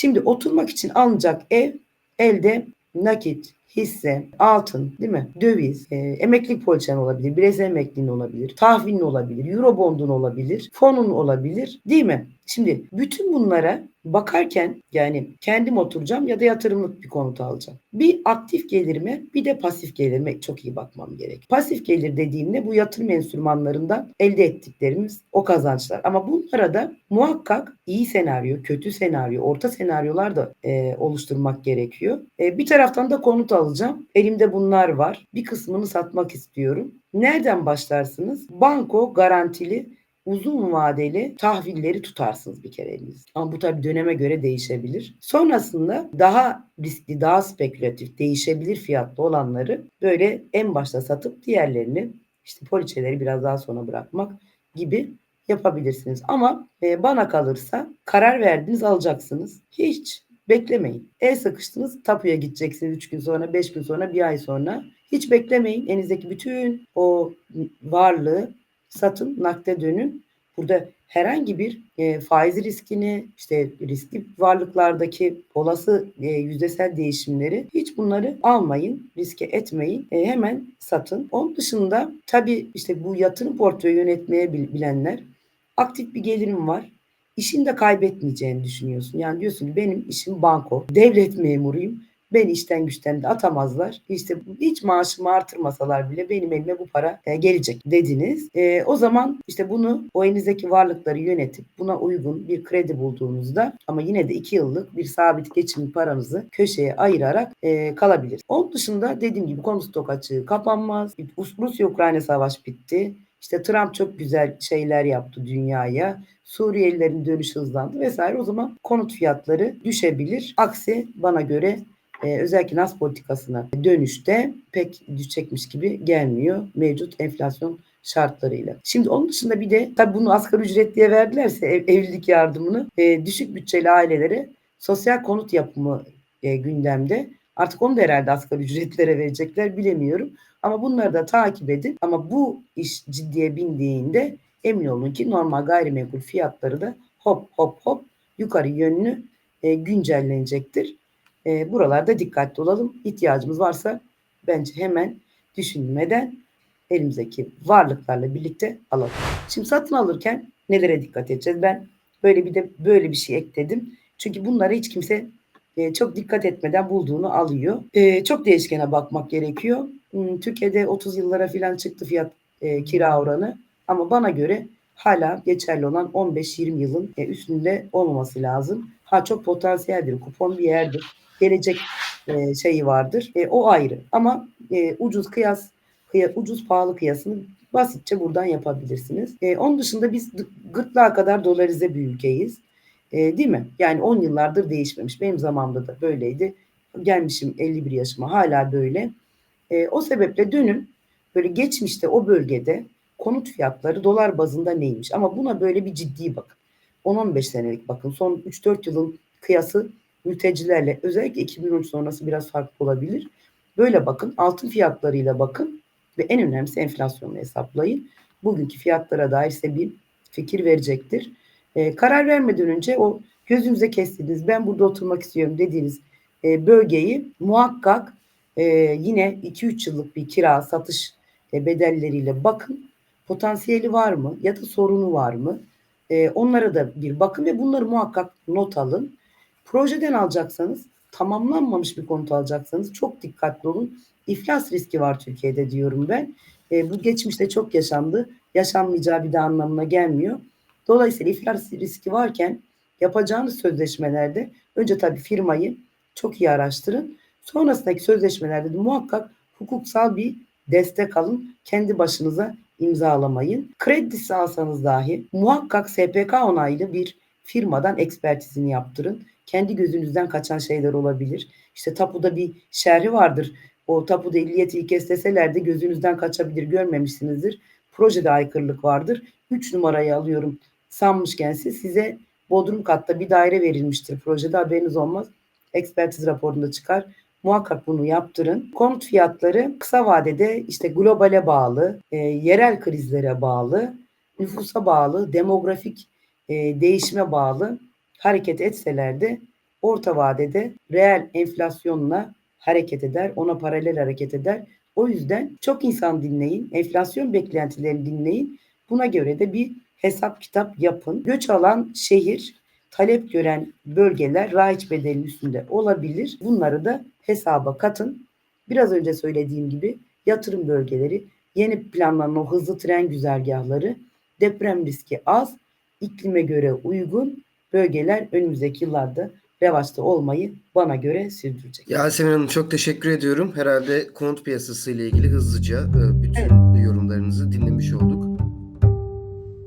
Şimdi oturmak için alınacak ev elde nakit, hisse, altın, değil mi? Döviz, e, emeklilik poliçen olabilir, bireysel emekliliğin olabilir, tahvilin olabilir, eurobondun olabilir, fonun olabilir, değil mi? Şimdi bütün bunlara bakarken yani kendim oturacağım ya da yatırımlık bir konut alacağım. Bir aktif gelirime bir de pasif gelirime çok iyi bakmam gerek. Pasif gelir dediğimde bu yatırım enstrümanlarından elde ettiklerimiz o kazançlar. Ama bunlara da muhakkak iyi senaryo, kötü senaryo, orta senaryolar da e, oluşturmak gerekiyor. E, bir taraftan da konut alacağım. Elimde bunlar var. Bir kısmını satmak istiyorum. Nereden başlarsınız? Banko garantili uzun vadeli tahvilleri tutarsınız bir kere elinizde. Ama bu tabii döneme göre değişebilir. Sonrasında daha riskli, daha spekülatif, değişebilir fiyatlı olanları böyle en başta satıp diğerlerini işte poliçeleri biraz daha sonra bırakmak gibi yapabilirsiniz. Ama e, bana kalırsa karar verdiniz alacaksınız. Hiç beklemeyin. El sıkıştınız tapuya gideceksiniz 3 gün sonra, 5 gün sonra, bir ay sonra. Hiç beklemeyin. Elinizdeki bütün o varlığı satın, nakde dönün. Burada herhangi bir e, faiz riskini, işte riskli varlıklardaki olası e, yüzdesel değişimleri hiç bunları almayın, riske etmeyin. E, hemen satın. Onun dışında tabii işte bu yatırım portföyü yönetmeye bilenler aktif bir gelirim var. İşini de kaybetmeyeceğini düşünüyorsun. Yani diyorsun ki benim işim banko, devlet memuruyum Beni işten güçten de atamazlar. İşte hiç maaşımı artırmasalar bile benim elime bu para e, gelecek dediniz. E, o zaman işte bunu o elinizdeki varlıkları yönetip buna uygun bir kredi bulduğunuzda ama yine de iki yıllık bir sabit geçim paranızı köşeye ayırarak e, kalabilir. Onun dışında dediğim gibi konu stok açığı kapanmaz. Rusya-Ukrayna savaş bitti. İşte Trump çok güzel şeyler yaptı dünyaya. Suriyelilerin dönüşü hızlandı vesaire. O zaman konut fiyatları düşebilir. Aksi bana göre e, özellikle nas politikasına dönüşte pek düşecekmiş gibi gelmiyor mevcut enflasyon şartlarıyla. Şimdi onun dışında bir de tabii bunu asgari ücret diye verdilerse ev, evlilik yardımını e, düşük bütçeli ailelere sosyal konut yapımı e, gündemde. Artık onu da herhalde asgari ücretlere verecekler bilemiyorum. Ama bunları da takip edin. Ama bu iş ciddiye bindiğinde emin olun ki normal gayrimenkul fiyatları da hop hop hop yukarı yönlü e, güncellenecektir. E, buralarda dikkatli olalım. İhtiyacımız varsa bence hemen düşünmeden elimizdeki varlıklarla birlikte alalım. Şimdi satın alırken nelere dikkat edeceğiz? Ben böyle bir de böyle bir şey ekledim. Çünkü bunları hiç kimse e, çok dikkat etmeden bulduğunu alıyor. E, çok değişkene bakmak gerekiyor. Hmm, Türkiye'de 30 yıllara falan çıktı fiyat e, kira oranı. Ama bana göre hala geçerli olan 15-20 yılın e, üstünde olmaması lazım. Ha çok potansiyeldir, kupon bir yerdir gelecek e, şeyi vardır. E, o ayrı. Ama e, ucuz kıyas, kıya, ucuz pahalı kıyasını basitçe buradan yapabilirsiniz. E, onun dışında biz gırtlağa kadar dolarize bir ülkeyiz. E, değil mi? Yani 10 yıllardır değişmemiş. Benim zamanımda da böyleydi. Gelmişim 51 yaşıma hala böyle. E, o sebeple dönün böyle geçmişte o bölgede konut fiyatları dolar bazında neymiş? Ama buna böyle bir ciddi bakın. 10-15 senelik bakın. Son 3-4 yılın kıyası mültecilerle özellikle 2013 sonrası biraz farklı olabilir. Böyle bakın altın fiyatlarıyla bakın ve en önemlisi enflasyonu hesaplayın. Bugünkü fiyatlara dair size bir fikir verecektir. E, karar vermeden önce o gözünüze kestiğiniz ben burada oturmak istiyorum dediğiniz e, bölgeyi muhakkak e, yine 2-3 yıllık bir kira satış e, bedelleriyle bakın. Potansiyeli var mı ya da sorunu var mı? E, onlara da bir bakın ve bunları muhakkak not alın. Projeden alacaksanız, tamamlanmamış bir konut alacaksanız çok dikkatli olun. İflas riski var Türkiye'de diyorum ben. E, bu geçmişte çok yaşandı. Yaşanmayacağı bir de anlamına gelmiyor. Dolayısıyla iflas riski varken yapacağınız sözleşmelerde önce tabii firmayı çok iyi araştırın. Sonrasındaki sözleşmelerde de muhakkak hukuksal bir destek alın. Kendi başınıza imzalamayın. Kredisi alsanız dahi muhakkak SPK onaylı bir firmadan ekspertizini yaptırın kendi gözünüzden kaçan şeyler olabilir. İşte tapuda bir şerhi vardır. O tapuda illiyet ilkesi deseler de gözünüzden kaçabilir görmemişsinizdir. Projede aykırılık vardır. Üç numarayı alıyorum sanmışken siz size Bodrum katta bir daire verilmiştir projede haberiniz olmaz. Ekspertiz raporunda çıkar. Muhakkak bunu yaptırın. Konut fiyatları kısa vadede işte globale bağlı, e, yerel krizlere bağlı, nüfusa bağlı, demografik e, değişime bağlı hareket etseler de orta vadede reel enflasyonla hareket eder, ona paralel hareket eder. O yüzden çok insan dinleyin, enflasyon beklentilerini dinleyin. Buna göre de bir hesap kitap yapın. Göç alan şehir, talep gören bölgeler raiç bedelinin üstünde olabilir. Bunları da hesaba katın. Biraz önce söylediğim gibi yatırım bölgeleri, yeni planlanan o hızlı tren güzergahları, deprem riski az, iklime göre uygun bölgeler önümüzdeki yıllarda revaçta olmayı bana göre sürdürecek. Yasemin Hanım çok teşekkür ediyorum. Herhalde konut piyasası ile ilgili hızlıca e, bütün yorumlarınızı dinlemiş olduk.